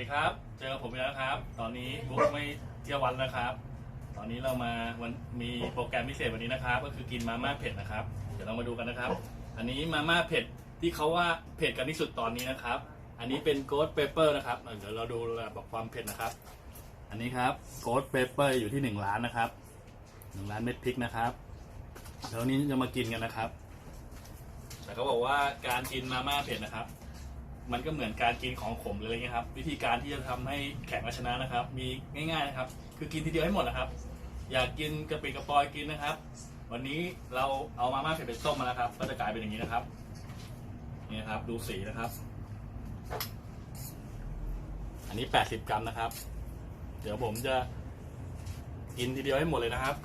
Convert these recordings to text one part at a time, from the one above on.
ดีครับ เจอผมอีกแล้วครับ ตอนนี้บุ๊กไม่เที่ยววันแล้วครับ ตอนนี้เรามาวันมีโปรแกรมพิเศษวันนี้นะครับ ก็คือกินมาม่าเผ็ดนะครับ เดี๋ยวเรามาดูกันนะครับ อันนี้มาม่าเผ็ดที่เขาว่าเผ็ดกันที่สุดตอนนี้นะครับ อันนี้เป็นโกดเปเปอร์นะครับ เดี๋ยวเราดูระดับความเผ็ดนะครับ อันนี้ครับโกดเปเปอร์อยู่ที่หนึ่งล้านนะครับหนึ่งล้านเม็ดพริกนะครับแล้วนี้จะมากินกันนะครับ แต่เขาบอกว่าการกินมาม่าเผ็ดนะครับ มันก็เหมือนการกินของขมเลยอะไรเงี้ยครับ วิธีการที่จะทำให้แข่งชนะนะครับ มีง่ายๆนะครับ คือกินทีเดียวให้หมดนะครับ อยากกินกระปิกระปอยกินนะครับ วันนี้เราเอามาม่าเผ็ดเป็นต้มมาแล้วครับ ก็จะกลายเป็นอย่างนี้นะครับนี่ครับ ดูสีนะครับ อันนี้ 80 กรัมนะครับ เดี๋ยวผมจะกินทีเดียวให้หมดเลยนะครับ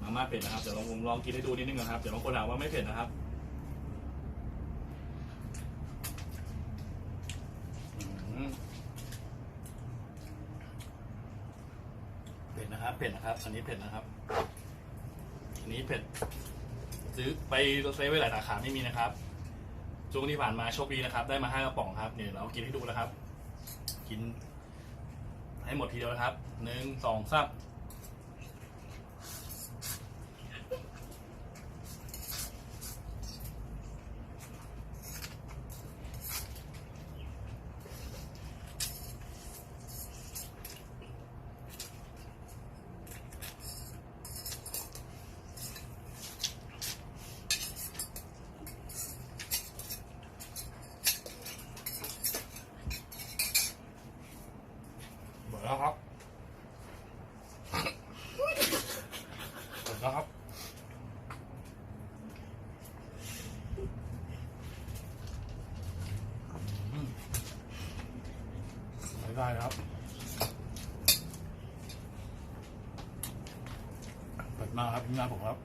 มาม่าเผ็ดนะครับ เดี๋ยวลองผมลองกินให้ดูนิดนึงนะครับ เดี๋ยวบางคนถามว่าไม่เผ็ดนะครับ อืมเผ็ดนะครับเผ็ดนะครับ อันนี้เผ็ดนะครับ อันนี้เผ็ด ซื้อไปเซฟไว้หลายสาขาไม่มีนะครับช่วงที่ผ่านมาโชคดีนะครับ ได้มาห้ากระป๋องครับเนี่ยเรากินให้ดูนะครับ กินให้หมดทีเดียวนะครับหนึ่งสองสามดแล้วครับหมดแล้วครับ อืม ได้ครับเปิดมาครับพี่งานผมครับ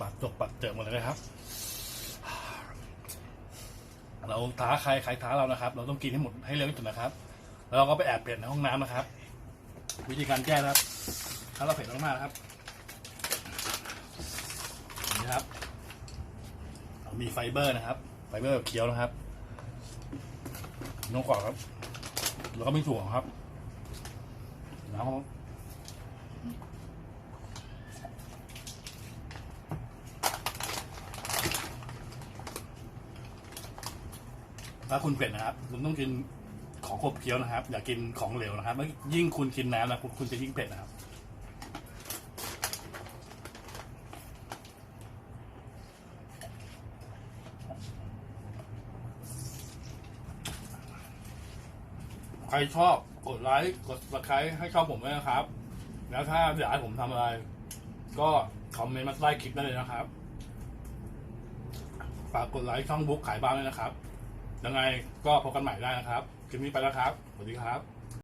ปัดจกปัดเจอหมดเลยนะครับ เราท้าใครใครท้าเรานะครับ เราต้องกินให้หมดให้เร็วที่สุดนะครับ แล้วเราก็ไปแอบเปลี่ยนในห้องน้ำนะครับ วิธีการแก้นะครับ ถ้าเราเผ็ดมากๆนะครับนี่ครับ มีไฟเบอร์นะครับ ไฟเบอร์แบบเคี้ยวนะครับน้องกรอบครับ แล้วก็มีถั่วครับ แล้วถ้าคุณเป็ดนะครับ คุณต้องกินของขบเคี้ยวนะครับ อย่ากินของเหลวนะครับ ยิ่งคุณกินน้ำนะคุณคุณจะยิ่งเผ็ดนะครับ ครชอบกดไลค์กดสไครต์ให้ช่องผมด้วยนะครับ แล้วถ้าอยากให้ผมทำอะไร ก็คอมเมนต์มาใต้คลิปได้เลยนะครับฝากกดไลค์ช่องบุ๊กขายบ้านด้วยนะครับ ยังไงก็พบกันใหม่ได้นะครับคลิปนี้ไปแล้วครับ สวัสดีครับ